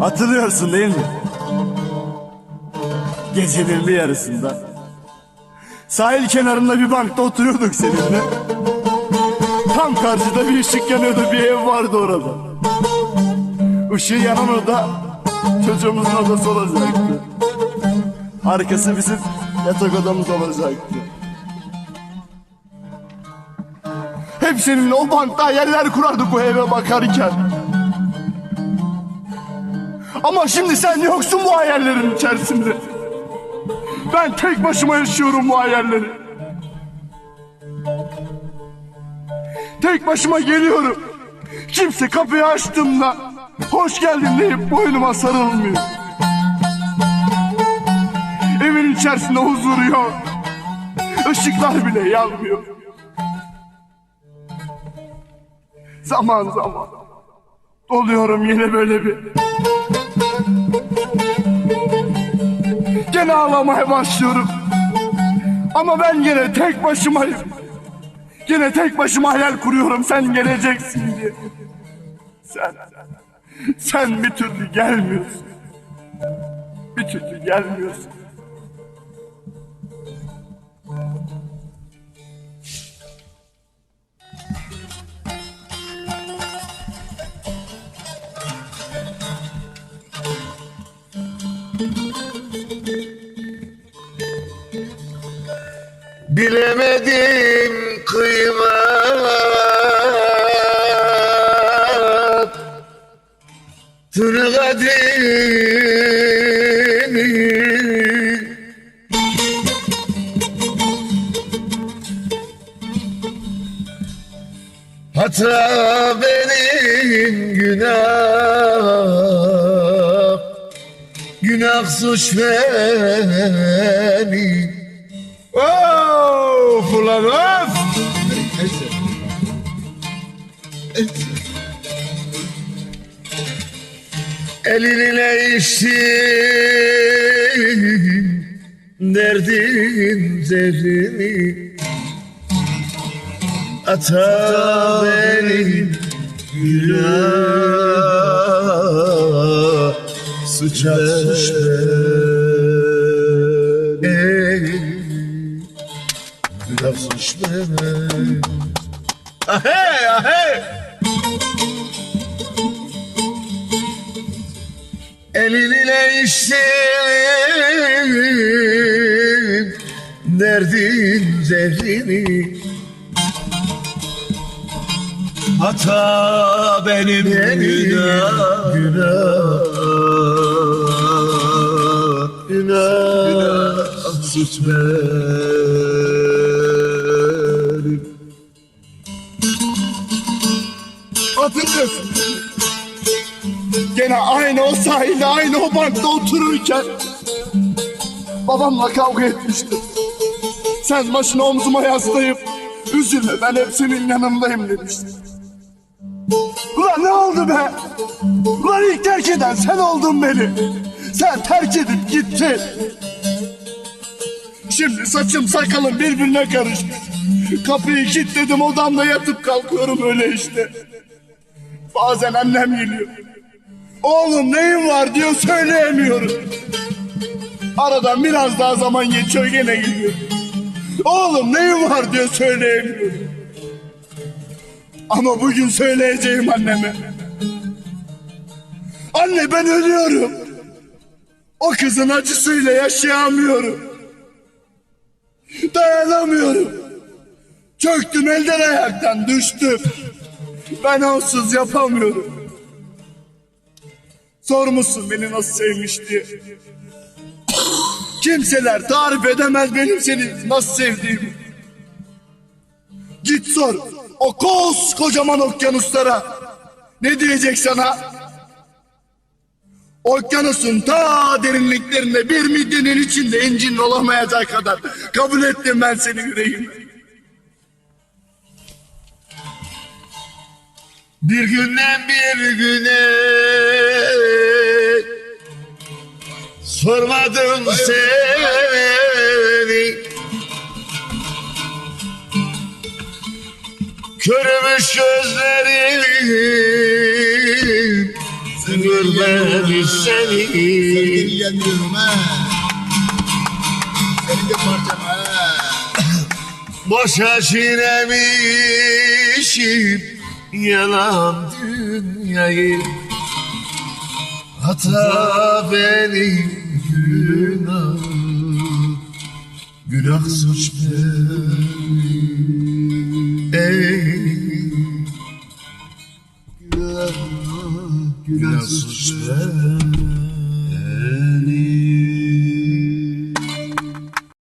Hatırlıyorsun değil mi? Gecenin yarısında. Sahil kenarında bir bankta oturuyorduk seninle. Tam karşıda bir ışık yanıyordu bir ev vardı orada. Işığı yanan oda çocuğumuzun odası olacaktı. Arkası bizim yatak odamız olacaktı. Hep seninle o bankta hayaller kurardık o eve bakarken. Ama şimdi sen yoksun bu hayallerin içerisinde. Ben tek başıma yaşıyorum bu hayalleri. Tek başıma geliyorum. Kimse kapıyı açtığımda hoş geldin deyip boynuma sarılmıyor. Evin içerisinde huzur yok. Işıklar bile yanmıyor. Zaman zaman doluyorum yine böyle bir. Gene ağlamaya başlıyorum. Ama ben gene tek başımayım. Gene tek başıma hayal kuruyorum sen geleceksin diye. Sen, sen bir türlü gelmiyorsun. Bir türlü gelmiyorsun. Bilemedim kıymat Tını kadrini Hata benim günah. Günah suç benim Of ulan of! Elinle içtim Derdin zehrini Ata benim günah Suça suç İçtim Derdin zehrini Hata benim, günah. Günah. Günah, günah Suç benim Hatırlıyorsun. Gene aynı o sahilde aynı o bankta otururken babamla kavga etmiştim. Sen başını omzuma yaslayıp üzülme ben hep senin yanındayım demiştin. Ulan ne oldu be? Ulan ilk terk eden sen oldun beni. Sen terk edip gittin. Şimdi saçım sakalım birbirine karışmış. Kapıyı kilitledim odamda yatıp kalkıyorum öyle işte. Bazen annem geliyor. Oğlum neyin var diyor söyleyemiyorum. Aradan biraz daha zaman geçiyor gene geliyor. Oğlum neyin var diyor söyleyemiyorum. Ama bugün söyleyeceğim anneme. Anne ben ölüyorum. O kızın acısıyla yaşayamıyorum. Dayanamıyorum. Çöktüm elden ayaktan düştüm. Ben onsuz yapamıyorum. Sormuşsun beni nasıl sevmiş diye. Kimseler tarif edemez benim seni nasıl sevdiğimi. Git sor o koskocaman okyanuslara. Ne diyecek sana? Okyanusun ta derinliklerinde bir midyenin içinde incin olamayacak kadar kabul ettim ben seni yüreğime. Bir günden bir güne Sormadım seni. Körümüş gözlerim görmemiş seni. Ha. Senin de parçan ha. Boşa çiğnemişim yalan dünyayı. Hata benim günah Günah suç benim Ey Günah, günah suç benim